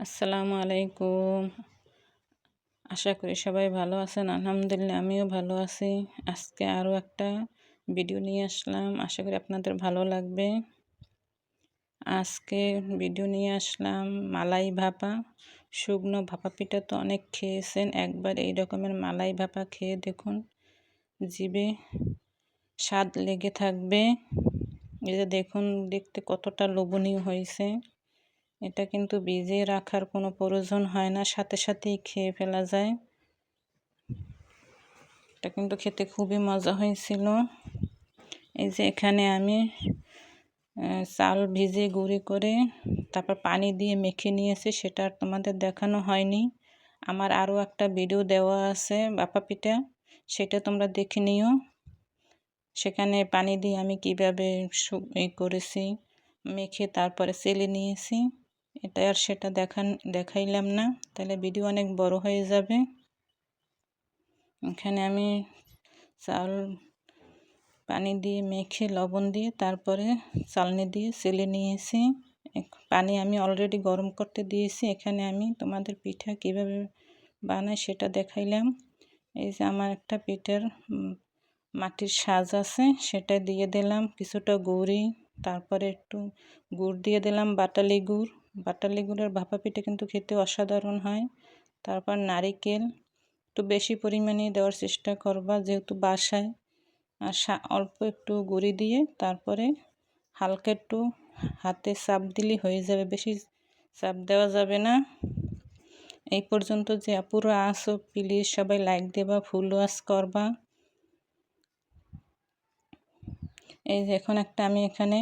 আসসালামু আলাইকুম। আশা করি সবাই ভালো আছেন, আলহামদুলিল্লাহ আমিও ভালো আছি। আজকে আরও একটা ভিডিও নিয়ে আসলাম, আশা করি আপনাদের ভালো লাগবে। আজকে ভিডিও নিয়ে আসলাম মালাই ভাপা। শুকনো ভাপা পিঠা তো অনেক খেয়েছেন, একবার এই রকমের মালাই ভাপা খেয়ে দেখুন। জিবে স্বাদ লেগে থাকবে। যে দেখুন, দেখতে কতটা লোভনীয় হয়েছে। এটা কিন্তু ভিজিয়ে রাখার কোনো প্রয়োজন হয় না, সাথে সাথেই খেয়ে ফেলা যায়। এটা কিন্তু খেতে খুবই মজা হয়েছিল। এই যে এখানে আমি চাল ভিজে গুঁড়ি করে তারপর পানি দিয়ে মেখে নিয়েছি, সেটা আর তোমাদের দেখানো হয়নি। আমার আরও একটা ভিডিও দেওয়া আছে বাপা পিঠা, সেটা তোমরা দেখে নিও। সেখানে পানি দিয়ে আমি কীভাবে এই করেছি, মেখে তারপরে সেলে নিয়েছি। এটা আর সেটা দেখান, দেখাইলাম না। তাহলে ভিডিও অনেক বড় হয়ে যাবে। এখানে আমি চাল পানি দিয়ে মেখে লবণ দিয়ে তারপরে চালনি দিয়ে সেলে নিয়েছি। পানি আমি অলরেডি গরম করতে দিয়েছি। এখানে আমি তোমাদের পিঠা কীভাবে বানাই সেটা দেখাইলাম। এই যে আমার একটা পিঠার মাটির সাজ আছে, সেটা দিয়ে দিলাম কিছুটা গুড়ি, তারপরে একটু গুড় দিয়ে দিলাম বাটালি গুড়। বাটালি গুড়ের ভাপা পিঠে কিন্তু খেতে অসাধারণ হয়। তারপর নারিকেল, একটু বেশি পরিমাণে দেওয়ার চেষ্টা করবা যেহেতু বাসায়। আর অল্প একটু গুঁড়ি দিয়ে তারপরে হালকা একটু হাতে চাপ দিলে হয়ে যাবে, বেশি চাপ দেওয়া যাবে না। এই পর্যন্ত যে পুরো আসো প্লিজ সবাই লাইক দেবা ফুল ওয়াশ করবা। এই যে এখন একটা আমি এখানে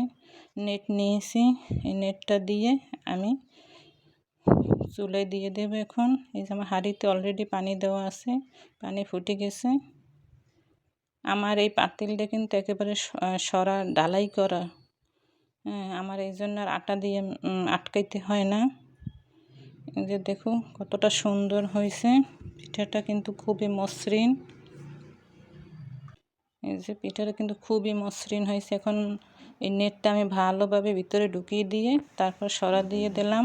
নেট নিয়েছি। এই নেটটা দিয়ে আমি চুলে দিয়ে দেব এখন। এই যে আমার হাঁড়িতে অলরেডি পানি দেওয়া আছে, পানি ফুটে গেছে। আমার এই পাতিলটা কিন্তু একেবারে সরা ডালাই করা। হ্যাঁ আমার এই জন্য আর আটা দিয়ে আটকাইতে হয় না। যে দেখো কতটা সুন্দর হয়েছে। পিঠাটা কিন্তু খুবই মসৃণ। এই যে পিঠাটা কিন্তু খুবই মসৃণ হয়েছে। এখন এই নেটটা আমি ভালোভাবে ভিতরে ঢুকিয়ে দিয়ে তারপর সরা দিয়ে দিলাম।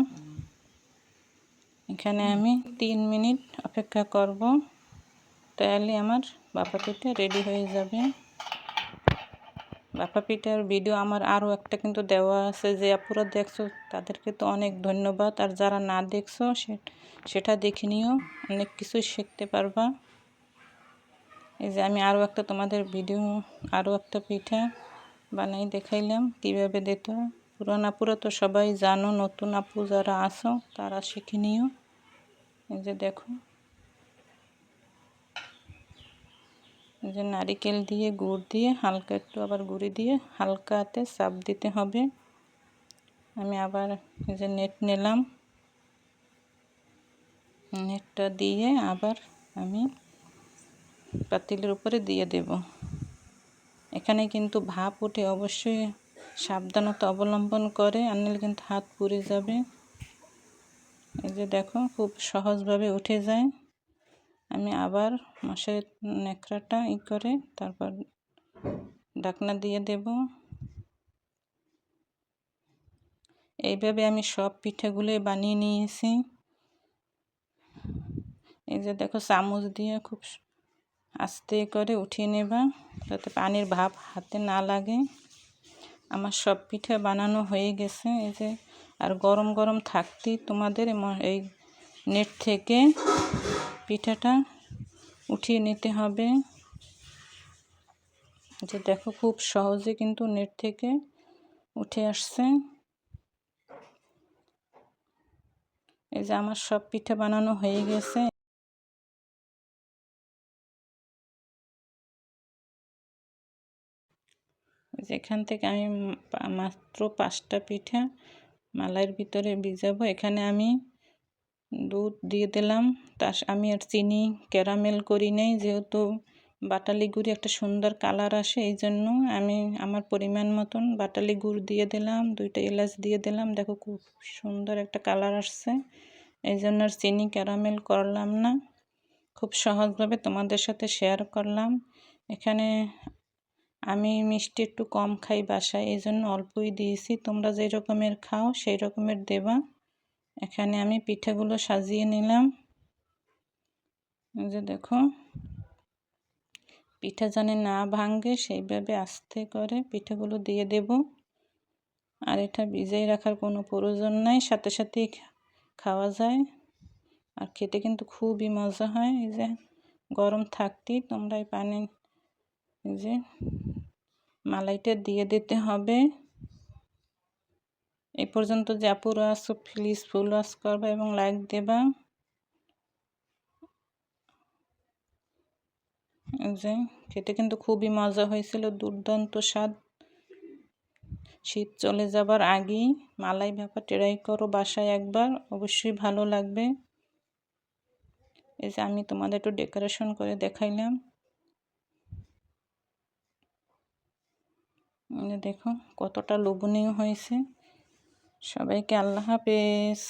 এখানে আমি তিন মিনিট অপেক্ষা করব। তাহলে আমার বাপা পিঠা রেডি হয়ে যাবে। বাপা পিঠার ভিডিও আমার আরও একটা কিন্তু দেওয়া আছে যে, আপুরা দেখছ, তাদেরকে তো অনেক ধন্যবাদ। আর যারা না দেখছ সেটা দেখে নিও। অনেক কিছুই শিখতে পারবা। এই যে আমি আরও একটা তোমাদের ভিডিও, আরও একটা পিঠা বানাই দেখাইলাম, কীভাবে দিতে পুরান আপুরা তো সবাই জানো, নতুন আপু যারা আসো তারা শিখে নিও। এই যে দেখো। এই যে নারিকেল দিয়ে গুড় দিয়ে হালকা একটু আবার গুঁড়ি দিয়ে হালকাতে চাপ দিতে হবে। আমি আবার এই যে নেট নিলাম। নেটটা দিয়ে আবার আমি পাতিলের উপরে দিয়ে দেব। এখানে কিন্তু ভাপ উঠে অবশ্যই সাবধানতা অবলম্বন করে আনলে কিন্তু হাত পুড়ে যাবে। এই যে দেখো, খুব সহজভাবে উঠে যায়। আমি আবার মশারির নেকড়াটা ই করে তারপর ঢাকনা দিয়ে দেব। এইভাবে আমি সব পিঠাগুলোই বানিয়ে নিয়েছি। এই যে দেখো, চামচ দিয়ে খুব আস্তে করে উঠিয়ে নেবা যাতে পানির ভাব হাতে না লাগে। আমার সব পিঠা বানানো হয়ে গেছে। এই যে, আর গরম গরম থাকতেই তোমাদের এই নেট থেকে পিঠাটা উঠিয়ে নিতে হবে। যে দেখো, খুব সহজে কিন্তু নেট থেকে উঠে আসছে। এই যে আমার সব পিঠা বানানো হয়ে গেছে। যেখান থেকে আমি মাত্র পাঁচটা পিঠা মালাইয়ের ভিতরে ভিজাবো, এখানে আমি দুধ দিয়ে দিলাম। তার আমি আর চিনি ক্যারামেল করি নেই, যেহেতু বাটালি গুড়ি একটা সুন্দর কালার আসে, এই জন্য আমি আমার পরিমাণ মতন বাটালি গুড় দিয়ে দিলাম, দুইটা এলাচ দিয়ে দিলাম। দেখো খুব সুন্দর একটা কালার আসছে, এই জন্য আর চিনি ক্যারামেল করলাম না। খুব সহজভাবে তোমাদের সাথে শেয়ার করলাম। এখানে আমি মিষ্টি একটু কম খাই বাসায় এই জন্য অল্পই দিয়েছি। তোমরা যেই রকমের খাও সেই রকমের দেবা। এখানে আমি পিঠেগুলো সাজিয়ে নিলাম। যে দেখো, পিঠা জানে না ভাঙ্গে সেইভাবে আস্তে করে পিঠেগুলো দিয়ে দেব। আর এটা ভিজাই রাখার কোনো প্রয়োজন নাই, সাথে সাথেই খাওয়া যায়। আর খেতে কিন্তু খুবই মজা হয়, এই যে গরম থাকতেই তোমরা এই পানি এই যে মালাইটা দিয়ে দিতে হবে। এই পর্যন্ত যা পুরো আসো প্লিজ ফুল ওয়াশ করবা এবং লাইক দেবা। যে খেতে কিন্তু খুবই মজা হয়েছিল, দুর্দান্ত স্বাদ। শীত চলে যাবার আগেই মালাই ব্যাপার ট্রাই করো বাসায় একবার, অবশ্যই ভালো লাগবে। এই যে আমি তোমাদের একটু ডেকোরেশন করে দেখাইলাম। দেখো কতটা লোভনীয় হয়েছে। সবাইকে আল্লাহ হাফেজ।